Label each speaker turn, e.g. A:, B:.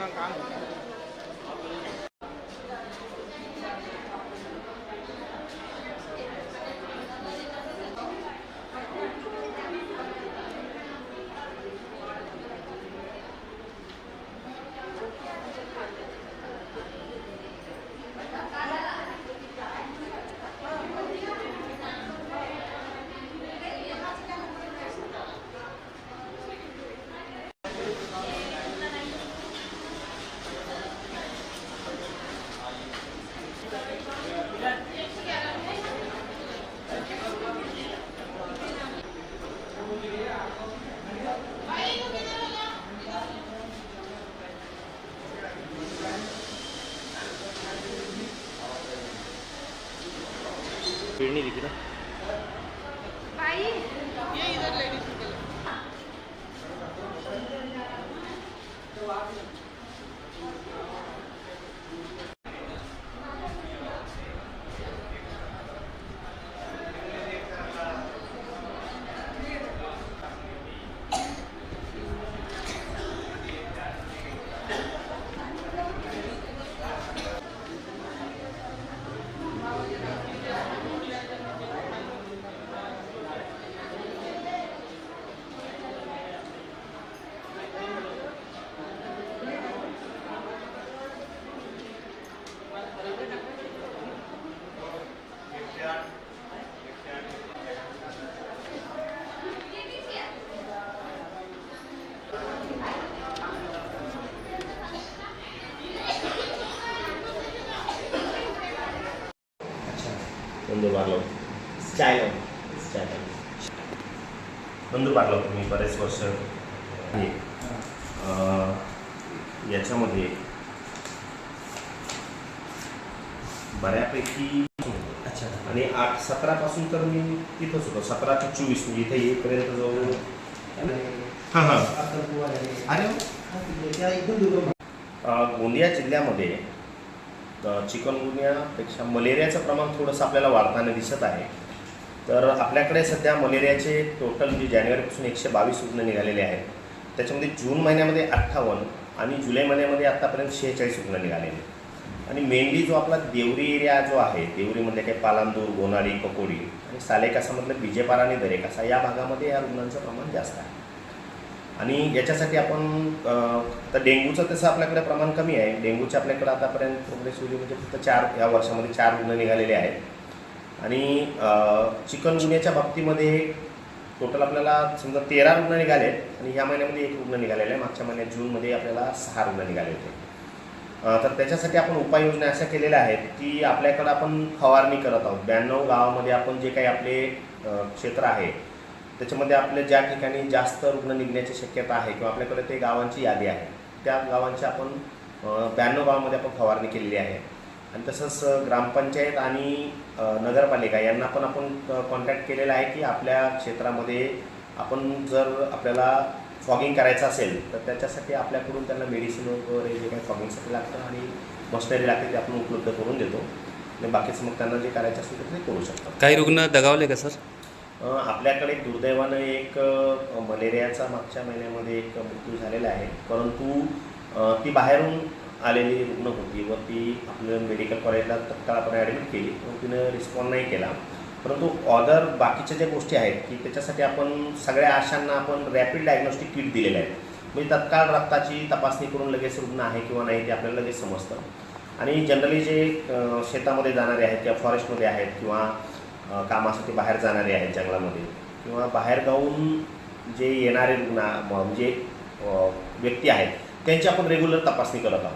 A: năng cao പിഴിഞ്ഞിരിക്കുന്നു दिली ना नंदूर बागला
B: स्टाईल स्टाईल
A: नंदूर बागला होतो मी बरेच वर्ष. याच्यामध्ये बऱ्यापैकी
B: अच्छा.
A: आणि आठ सतरापासून तर मी तिथंच होतो. सतरा ते चोवीस म्हणजे इथे येईपर्यंत जवळ. हां हां.
B: अरे
A: गोंदिया जिल्ह्यामध्ये चिकनगुनियापेक्षा मलेरियाचं प्रमाण थोडंसं आपल्याला वाढताना दिसत आहे. तर आपल्याकडे सध्या मलेरियाचे टोटल जे जानेवारीपासून एकशे बावीस रुग्ण निघालेले आहेत. त्याच्यामध्ये जून महिन्यामध्ये अठ्ठावन्न आणि जुलै महिन्यामध्ये आत्तापर्यंत शेहेचाळीस रुग्ण निघालेले. आणि मेनली जो आपला देवरी एरिया जो आहे देवरीमध्ये काही पालांदूर गोनाळी ककोडी आणि सालेकासामधलं बिजेपारा आणि दरेकासा या भागामध्ये या रुग्णांचं प्रमाण जास्त आहे. आणि याच्यासाठी आपण तर डेंग्यूचं तसं आपल्याकडे प्रमाण कमी आहे. डेंग्यूचे आपल्याकडे आतापर्यंत प्रोग्रेसिव्हली म्हणजे फक्त चार या वर्षामध्ये चार रुग्ण निघालेले आहेत. आणि चिकनगुन्याच्या बाबतीमध्ये टोटल आपल्याला समजा तेरा रुग्ण निघाले आहेत आणि ह्या महिन्यामध्ये एक रुग्ण निघालेला आहे. मागच्या महिन्यात जूनमध्ये आपल्याला सहा रुग्ण निघाले होते. तर त्याच्यासाठी आपण उपाययोजना अशा केलेल्या आहेत की आपल्याकडं आपण फवारणी करत आहोत. ब्याण्णव गावामध्ये आपण जे काही आपले क्षेत्र आहे त्याच्यामध्ये आपल्या ज्या ठिकाणी जास्त रुग्ण निघण्याची शक्यता आहे किंवा आपल्याकडे ते गावांची यादी आहे त्या गावांची आपण ब्याण्णव गावामध्ये आपण फवारणी केलेली आहे. आणि तसंच ग्रामपंचायत आणि नगरपालिका यांना पण आपण कॉन्टॅक्ट केलेला आहे की आपल्या क्षेत्रामध्ये आपण जर आपल्याला फॉगिंग करायचं असेल तर त्याच्यासाठी आपल्याकडून त्यांना मेडिसिन वगैरे जे काही फॉगिंगसाठी लागतं आणि मशनरी लागते ते आपण उपलब्ध करून देतो. आणि बाकीचं मग त्यांना जे करायचं असेल ते करू शकतात
C: काही रुग्ण दगावले का सर?
A: आपल्याकडे दुर्दैवानं एक मलेरियाचा मागच्या महिन्यामध्ये एक मृत्यू झालेला आहे. परंतु ती बाहेरून आलेली रुग्ण होती व ती आपलं मेडिकल कॉलेजला तत्काळ आपण ॲडमिट केली. पण तिनं रिस्पॉन्ड नाही केला. परंतु ऑदर बाकीच्या ज्या गोष्टी आहेत की त्याच्यासाठी आपण सगळ्या आशांना आपण रॅपिड डायग्नॉस्टिक किट दिलेलं आहेत. म्हणजे तत्काळ रक्ताची तपासणी करून लगेच रुग्ण आहे किंवा नाही ते आपल्याला लगेच समजतं. आणि जनरली जे शेतामध्ये जाणारे आहेत किंवा फॉरेस्टमध्ये आहेत किंवा कामासाठी बाहेर जाणारे आहेत जंगलामध्ये. किंवा बाहेरगावून जे येणारे रुग्ण म्हणजे व्यक्ती आहेत त्यांची आपण रेग्युलर तपासणी करत आहोत.